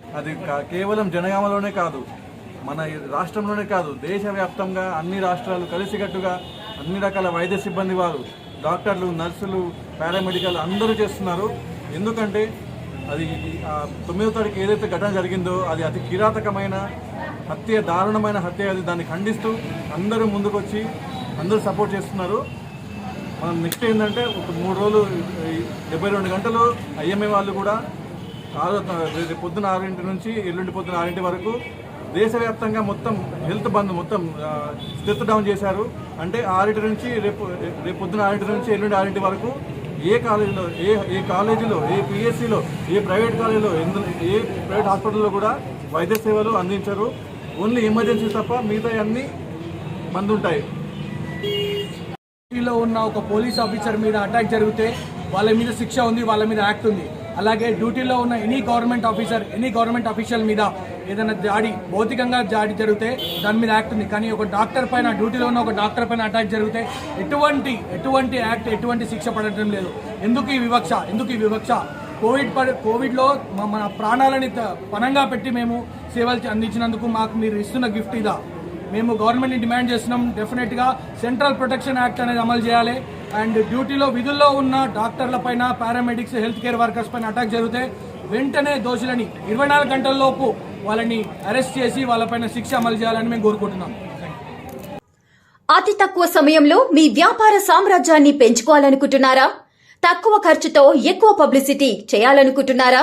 అది కా- కేవలం జనగామలోనే కాదు మన రాష్ట్రంలోనే కాదు దేశవ్యాప్తంగా అన్ని రాష్ట్రాలు కలిసికట్టుగా అన్ని రకాల వైద్య సిబ్బంది వారు డాక్టర్లు నర్సులు పారామెడికల్ అందరూ చేస్తున్నారు. ఎందుకంటే అది తొమ్మిదో తారీఖు ఏదైతే ఘటన జరిగిందో అది అతి కిరాతకమైన హత్య దారుణమైన హత్య అది దాన్ని ఖండిస్తూ అందరూ ముందుకొచ్చి అందరూ సపోర్ట్ చేస్తున్నారు. మనం నెక్స్ట్ ఏంటంటే ఒక మూడు రోజులు డెబ్బై రెండు గంటలు ఐఎంఏ వాళ్ళు కూడా ఆరో రేపు పొద్దున ఆరింటి నుంచి ఎల్లుండి పొద్దున ఆరింటి వరకు దేశవ్యాప్తంగా మొత్తం హెల్త్ బంద్ మొత్తం స్టెత్ డౌన్ చేశారు. అంటే ఆరింటి నుంచి రేపు రేపు పొద్దున ఆరింటి నుంచి ఎల్లుండి ఆరింటి వరకు ఏ కాలేజీలో ఏ ఏ కాలేజీలో ఏ పిఎస్సిలో ఏ ప్రైవేట్ కాలేజీలో ఎందు ఏ ప్రైవేట్ హాస్పిటల్లో కూడా వైద్య సేవలు అందించరు. ఓన్లీ ఎమర్జెన్సీ తప్ప మిగతా అన్నీ మంది డ్యూటీలో ఉన్న ఒక పోలీస్ ఆఫీసర్ మీద అటాక్ జరిగితే వాళ్ళ మీద శిక్ష ఉంది వాళ్ళ మీద యాక్ట్ ఉంది. అలాగే డ్యూటీలో ఉన్న any government officer any government official మీద ఏదైనా దాడి భౌతికంగా దాడి జరిగితే దాని మీద యాక్ట్ ఉంది. కానీ ఒక డాక్టర్ పైన డ్యూటీలో ఉన్న ఒక డాక్టర్ పైన అటాక్ జరిగితే ఎటువంటి ఎటువంటి యాక్ట్ ఎటువంటి శిక్ష పడటం లేదు. ఎందుకు ఈ వివక్ష? ఎందుకు ఈ వివక్ష? కోవిడ్ పడి కోవిడ్లో మన ప్రాణాలని త- పణంగా పెట్టి మేము సేవలు అందించినందుకు మాకు మీరు ఇస్తున్న గిఫ్ట్ ఇదా? మేము గవర్నమెంట్ని డిమాండ్ చేస్తున్నాం. డెఫినెట్గా సెంట్రల్ ప్రొటెక్షన్ యాక్ట్ అనేది అమలు చేయాలి. అండ్ డ్యూటీలో విధుల్లో ఉన్న డాక్టర్ల పైన పారామెడిక్స్ హెల్త్ కేర్ వర్కర్స్ పైన అటాక్ జరిగితే వెంటనే దోషులని ఇరవై నాలుగు గంటల్లోపు వాళ్ళని అరెస్ట్ చేసి వాళ్ళపైన శిక్ష అమలు చేయాలని మేము కోరుకుంటున్నాం. అతి తక్కువ సమయంలో మీ వ్యాపార సామ్రాజ్యాన్ని పెంచుకోవాలనుకుంటున్నారా? తక్కువ ఖర్చుతో ఎక్కువ పబ్లిసిటీ చేయాలనుకుంటున్నారా?